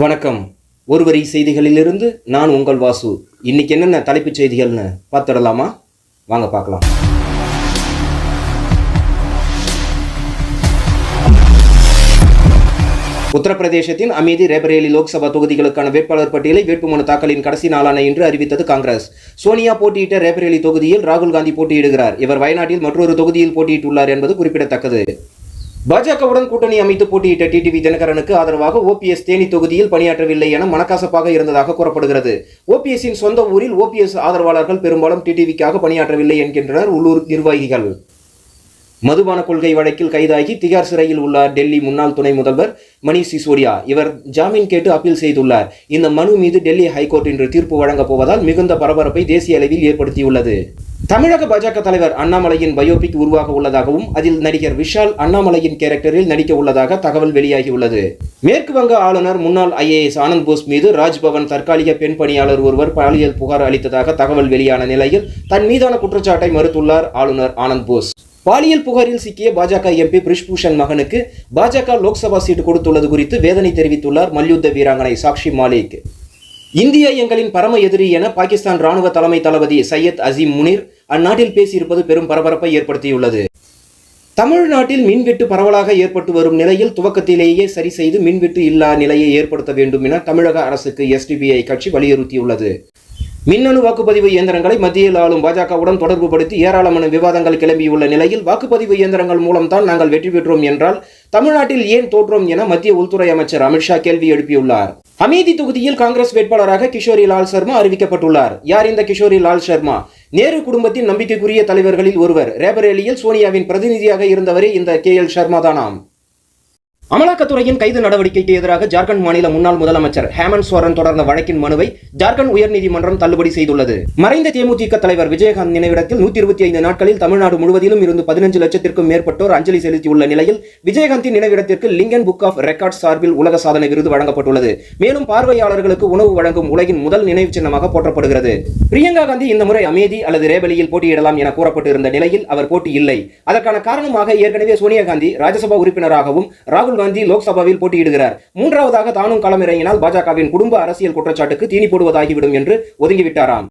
வணக்கம். ஒருவரி செய்திகளிலிருந்து நான் உங்கள் வாசு. இன்னைக்கு என்னென்ன தலைப்புச் செய்திகள்னு பார்த்துடலாமா? வாங்க பார்க்கலாம். உத்தரப்பிரதேசத்தின் அமேதி ரேபரேலி லோக்சபா தொகுதிகளுக்கான வேட்பாளர் பட்டியலை வேட்புமனு தாக்கலின் கடைசி நாளான இன்று அறிவித்தது காங்கிரஸ். சோனியா போட்டியிட்ட ரேபரேலி தொகுதியில் ராகுல் காந்தி போட்டியிடுகிறார். இவர் வயநாட்டில் மற்றொரு தொகுதியில் போட்டியிட்டுள்ளார் என்பது குறிப்பிடத்தக்கது. பாஜகவுடன் கூட்டணி அமைத்து போட்டியிட்ட டிடிவி தினகரனுக்கு ஆதரவாக ஓபிஎஸ் தேனி தொகுதியில் பணியாற்றவில்லை என மனக்காசப்பாக இருந்ததாக கூறப்படுகிறது. ஓபிஎஸ்ஸின் சொந்த ஊரில் ஓபிஎஸ் ஆதரவாளர்கள் பெரும்பாலும் டிடிவிக்காக பணியாற்றவில்லை என்கின்றனர் உள்ளூர் நிர்வாகிகள். மதுபான கொள்கை வழக்கில் கைதாகி திகார் சிறையில் உள்ளார் டெல்லி முன்னாள் துணை முதல்வர் மணீஷ் சிசோடியா. இவர் ஜாமீன் கேட்டு அப்பீல் செய்துள்ளார். இந்த மனு மீது டெல்லி ஹைகோர்ட் இன்று தீர்ப்பு வழங்கப் போவதால் மிகுந்த பரபரப்பை தேசிய அளவில் ஏற்படுத்தியுள்ளது. தமிழக பாஜக தலைவர் அண்ணாமலையின் பயோபிக் உருவாக உள்ளதாகவும் அதில் நடிகர் விஷால் அண்ணாமலையின் கேரக்டரில் நடிக்க உள்ளதாக தகவல் வெளியாகியுள்ளது. மேற்கு வங்க ஆளுநர் முன்னாள் ஐஏஎஸ் ஆனந்த் போஸ் மீது ராஜ்பவன் தற்காலிக பெண் பணியாளர் ஒருவர் பாலியல் புகார் அளித்ததாக தகவல் வெளியான நிலையில் தன் மீதான குற்றச்சாட்டை மறுத்துள்ளார் ஆளுநர் ஆனந்த் போஸ். பாலியல் புகாரில் சிக்கிய பாஜக எம்பி பிரிஷ்பூஷன் மகனுக்கு பாஜக லோக்சபா சீட்டு கொடுத்துள்ளது குறித்து வேதனை தெரிவித்துள்ளார் மல்யுத்த வீராங்கனை சாக்ஷி மாலிக். இந்தியா எங்களின் பரம எதிரி என பாகிஸ்தான் ராணுவ தலைமை தளபதி சையத் அசீம் முனிர் அந்நாட்டில் பேசியிருப்பது பெரும் பரபரப்பை ஏற்படுத்தியுள்ளது. தமிழ்நாட்டில் மின்வெட்டு பரவலாக ஏற்பட்டு வரும் நிலையில் துவக்கத்திலேயே சரி செய்து மின்வெட்டு இல்லா நிலையை ஏற்படுத்த வேண்டும் என தமிழக அரசுக்கு எஸ்டிபிஐ கட்சி வலியுறுத்தியுள்ளது. மின்னணு வாக்குப்பதிவு இயந்திரங்களை மத்தியில் ஆளும் பாஜகவுடன் தொடர்பு படுத்தி ஏராளமான விவாதங்கள் கிளம்பியுள்ள நிலையில் வாக்குப்பதிவு இயந்திரங்கள் மூலம்தான் நாங்கள் வெற்றி பெற்றோம் என்றால் தமிழ்நாட்டில் ஏன் தோற்றோம் என மத்திய உள்துறை அமைச்சர் அமித்ஷா கேள்வி எழுப்பியுள்ளார். அமேதி தொகுதியில் காங்கிரஸ் வேட்பாளராக கிஷோரி லால் சர்மா அறிவிக்கப்பட்டுள்ளார். யார் இந்த கிஷோரி லால் சர்மா? நேரு குடும்பத்தின் நம்பிக்கைக்குரிய தலைவர்களில் ஒருவர். ரேபரேலியில் சோனியாவின் பிரதிநிதியாக இருந்தவரே இந்த கே எல் சர்மா தானாம். அமலாக்கத்துறையின் கைது நடவடிக்கைக்கு எதிராக ஜார்க்கண்ட் மாநில முன்னாள் முதலமைச்சர் ஹேமந்த் சோரன் தொடர்ந்த வழக்கின் மனுவை ஜார்க்கண்ட் உயர்நீதிமன்றம் தள்ளுபடி செய்துள்ளது. மறைந்த தேமுதிக தலைவர் விஜயகாந்த் நினைவிடத்தில் நூத்தி இருபத்தி ஐந்து நாட்களில் தமிழ்நாடு முழுவதிலும் இருந்து பதினஞ்சு லட்சத்திற்கும் மேற்பட்டோர் அஞ்சலி செலுத்தியுள்ள நிலையில் விஜயகாந்தின் நினைவிடத்திற்கு லிங்கன் புக் ஆஃப் ரெக்கார்ட் சார்பில் உலக சாதனை விருது வழங்கப்பட்டுள்ளது. மேலும் பார்வையாளர்களுக்கு உணவு வழங்கும் உலகின் முதல் நினைவு சின்னமாக போற்றப்படுகிறது. பிரியங்கா காந்தி இந்த முறை அமேதி அல்லது ரேபலியில் போட்டியிடலாம் என கூறப்பட்டிருந்த நிலையில் அவர் போட்டி இல்லை. அதற்கான காரணமாக ஏற்கனவே சோனியா காந்தி ராஜ்யசபா உறுப்பினராகவும் ராகுல் காந்தி லோக்சபாவில் போட்டியிடுகிறார். மூன்றாவதாக தானும் களமிறங்கினால் பாஜகவின் குடும்ப அரசியல் குற்றச்சாட்டுக்கு தீனி போடுவதாகிவிடும் என்று ஒதுங்கிவிட்டாராம்.